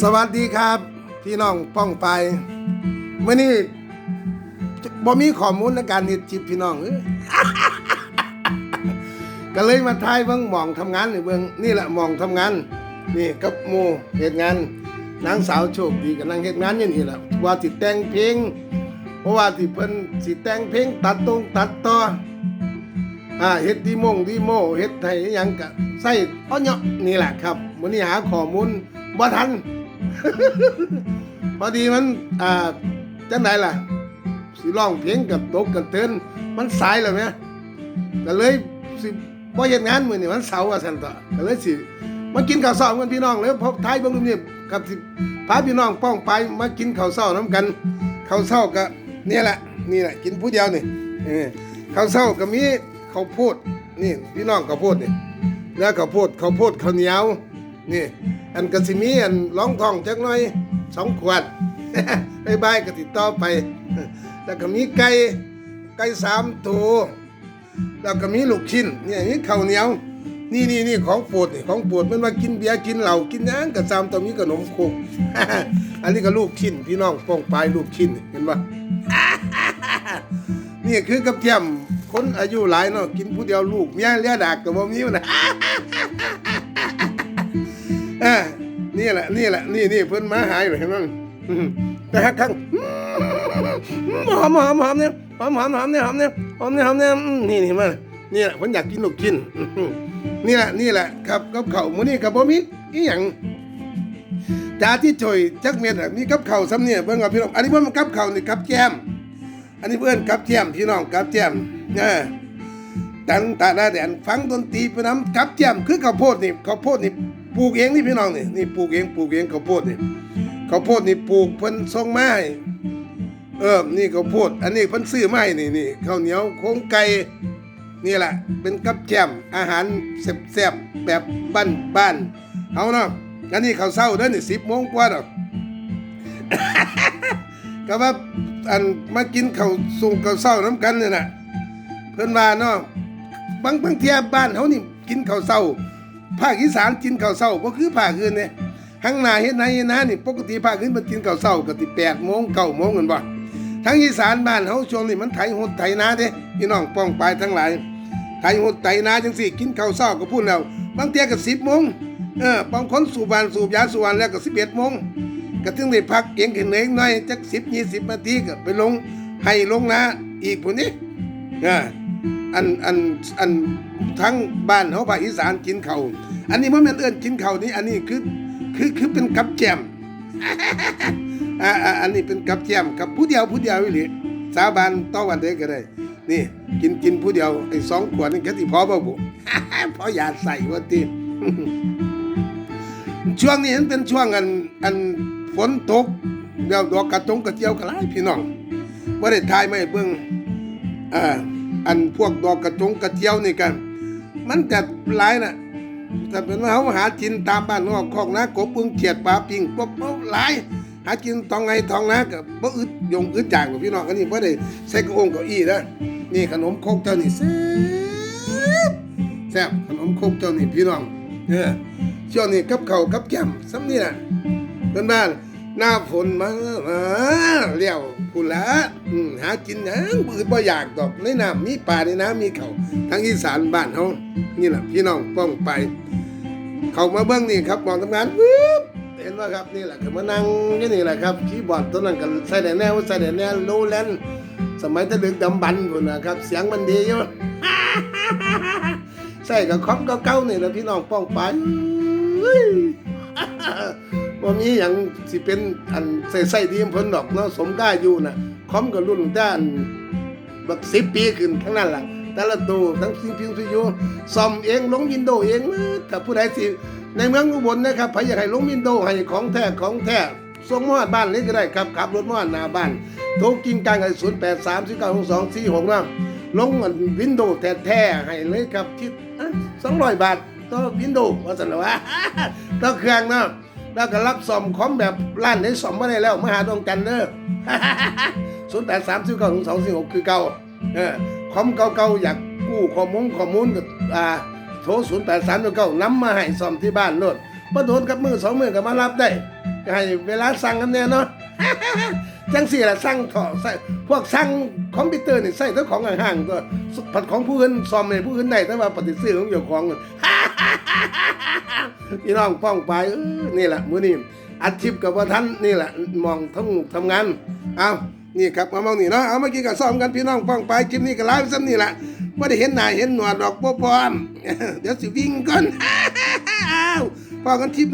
สวัสดีครับ พี่น้องป้องไปเมื่อนี้บ่มีข้อมูลในการเฮ็ดจิบพี่น้องเอ้ยก็เลยมาทายเบิ่งหมองทำงานนี่เบิ่งนี่แหละหมองทำงาน นี่กับหมู่เฮ็ดงานนางสาวโชคดีกำลังเฮ็ดงานอยู่นี่แหละว่าสิแต่งเพลงเพราะว่าที่เพิ่นสิแต่งเพลงตัดตรงตัดต่ออ่าเฮ็ดดีมงดีโมเฮ็ดให้อิหยังกะใส่อ้อเนาะนี่แหละครับมื้อนี้หาข้อมูลบ่ทัน พอดีมันอ่าจังไดล่ะสิร้องเพลงกับตกกับเตือนมันสายแล้วแหมก็เลยสิบ่เฮ็ดงานมื้อนี้มันเสาร์ว่าซั่นต่อก็เลยสิมากินข้าวเช้ากันพี่น้องเลยพบท้ายบิ่งรูปนี้กับสิพาพี่น้องป้องไปมากินข้าวเช้านํกันข้าวเช้าก็เนี่ยแหละนี่แหละกินผู้เดียวนี่เออข้าวเช้าก็มีข้าวโพดนี่พี่น้องข้าวโพดนี่แล้วข้าวโพดข้าวโพดข้าวเหนียวนี่ อันกสิมีอันร้องท้องจักหน่อยสองขวดบายบายก็ติดต่อไป แล้วก็มีไก่ไก่สามตัวแล้วก็มีลูกชิ้นเนี่ยนี่ข้าวเหนียวนี่นี่นี่ของโปรดนี่ของโปรดมันว่ากินเบียร์กินเหล้ากินหยังก็ซ้ำตัวมีขนมโคกอันนี้ก็ลูกชิ้นพี่น้องป้องปลายลูกชิ้นเห็นปะนี่คือกับเทียมคนอายุหลายเนาะกินผู้เดียวลูกเมียเลี้ยดากก็บ่มีนะ ออนี่แหละนี่แหละนี่นี่เพิ่นมาหายเลยเห็นมั้งแต่ฮักข้างหอมหอมหอมเนี่ยหอมหอมหอมเนี่ยหอมเนี่ยหอมเนี่ยหอมเนี่ยนี่นี่มานี่แหละเพิ่นอยากกินลูกชิ้นนี่แหละนี่แหละครับกับเข้ามื้อนี้ก็บ่มีอีหยังจาที่จ่อยจักเม็ดมีกับข้าซ้ำเนี่ยเบิ่งเอาพี่น้องอันนี้เพิ่นมันกับเข้านี่กับแก้มอันนี้เพื่อนกับแก้มพี่น้องกับแก้มเออตังตาดาแดนฟังดนตรีไปน้ำกับแจ่มคือข้าวโพดนี่ข้าวโพดนี่ ปลูกเองนี่พี่น้องนี่นี่ปลูกเองปลูกเองข้าวโพดนี่ข้าวโพดนี่ปลูกเพิ่นส่งมาให้เออนี่ข้าวโพด อันนี้เพิ่นซื้อมาให้นี่นี่ข้าวเหนียวโครงไก่นี่แหละเป็นกับแจมอาหารแซ่บๆแบบบ้านๆเอาเนาะอันนี้ข้าวเช้าเด้อนี่สิบโมงกว่าดอกก็ว่าอันมากินข้าวสุงข้าวเช้าน้ำกันนี่นะเพิ่นว่าเนาะบางบางเทียบ้านเฮานี่กินข้าวเช้า ภาคอีสานกินข้าวเช้าบ่คือภาคอื่นเนี่ยทางนาเฮ็ดนาเฮ็ดนานี่ปกติภาคอื่นมันกินข้าวเช้าก็สิ8โมง9โมงกันบ่ทางอีสานบ้านเฮาช่วงนี้มันไถหดไถนาเด้พี่น้องป้องปลายทั้งหลายไถหดไถนาจังซี่กินข้าวเช้าก็พูดแล้วบางเที่ยก็10โมงเออบางคนสูบบ้านสูบยาสูบวันแล้วก็11โมงก็ถึงได้พักเองขึ้นเองหน่อยจัก10 20นาทีก็ไปลงให้ลงนาอีกพุ่นนี้เออ อันอันอันทั้งบ้านเขาภาคอีสานกินเขาอันนี้มันเป็นเอื้อนกินเขานี่อันนี้คือคือคือเป็นกับแจมอ่าอันนี้เป็นกับแจมกับผู้เดียวผู้เดียวอีหลีสาบานต่อวันเด็กก็ได้ นี่ กินกินผู้เดียวไอ้สองขวดนี่แค่ที่พอบ่บุพออย่าใส่ว่าตีช่วงนี้มันเป็นช่วงอันอันฝนตกเดี๋ยวดอกกระจงกระเจียวกระไรพี่น้องว่าได้ทายไม่เบิ่งอ่า อันพวกดอกกระจงกระเจียวนี่กัน มันกัดหลายน่ะแต่เป็นว่าเขาหากินตามบ้านนอกคอกนะกบปึงเขียดปลาปิงพวกเขาหลายหากินทองไงทองนะกับบ่อึดยงอึดจางกับพี่น้องอันนี้บ่ได้ใส่กระองเก้าอี้นะนี่ขนมคกเจ้านี่แซ่บแซ่บขนมคกเจ้านี่พี่น้องเออช่วงนี้กับเข้ากับแก้มซ้ำนี่น่ะเพื่อนบ้าน หน้าฝนมามาเลี้ยวพูนละหากินยังบืดบ่อยากดอกในน้ำมีป่าในน้ำมีเขาทั้งอีสานบ้านเฮานี่แหละพี่น้องป้องไป เขามาเบิ้องนี่ครับบอกทำงานปึ๊บเห็นว่าครับนี่แหละก็มานั่งที่นี่แหละครับคีย์บอร์ดตัวนั้นกันใส่แต่แนวใส่แต่แนวโลแลนสมัยตะลึกดำบันพูนนะครับ เสียงมันดีอยู่ใส่กับคอมเก่าๆนี่แหละพี่น้องป้องไป ว่ามีอย่างสิเป็นอันใส่ใส่ดีมเพิ่นดอกเนาะสมได้อยู่น่ะคอมกับรุ่นด้านบักสิบปีขึ้นทั้งนั้นล่ะแต่ละตัวทั้งซิงพิงซิยูซ่อมเองลงวินโดเองถ้าผู้ใดสิในเมืองอุบลนะครับใครอยากให้ลงวินโดให้ของแท้ของแท้ส่งมอดบ้านนี้ก็ได้ครับขับรถมอดหน้าบ้านโทรกินกลางกันศูนย์แปดสามสี่เก้าหกสองสี่หกนะลงวินโดว์แท้ให้เลยครับคิดสองร้อยบาทต่อวินโดว่าสันวะต่อเครื่องเนาะ แล้วก็รับซ่อมคอมแบบร้านไหนซ่อมมาได้แล้วมาหาดวงจันทร์เด้อศูนย์แปดสามสิบเก้าถึงสองสี่หกคือเก่าเออคอมเก่าๆอยากกู้ข้อมูลข้อมูลกับอ่าโทรศูนย์แปดสามเก้านำมาให้ซ่อมที่บ้านโน่นมาโดนกับมือสองมือก็มารับได้ให้เวลาสั่งกันแน่เนาะจังสี่ละสั่งถาะใส่พวกสั่งคอมพิวเตอร์นี่ใส่แต่ของห่างๆตัวผัดของผู้อื่นซอมให้ผู้อื่นได้แต่ว่าปฏิเสธของเจ้าของนั่น พี่น้องป้องไปนี่แหละมื้อนี้อัดคลิปกับว่าท่านนี่แหละมองทั้งทำงานเอานี่ครับมามองนี่เนาะเอามากี้กับซ้อมกันพี่น้องป้องไปคลิปนี้ก็ไลฟ์ซ้ำนี่แหละไม่ได้เห็นหน้าเห็นหนวดดอกบ่พร้อมเดี๋ยวสิวิ่งก่อนอ้าวพอกันคลิปหน้า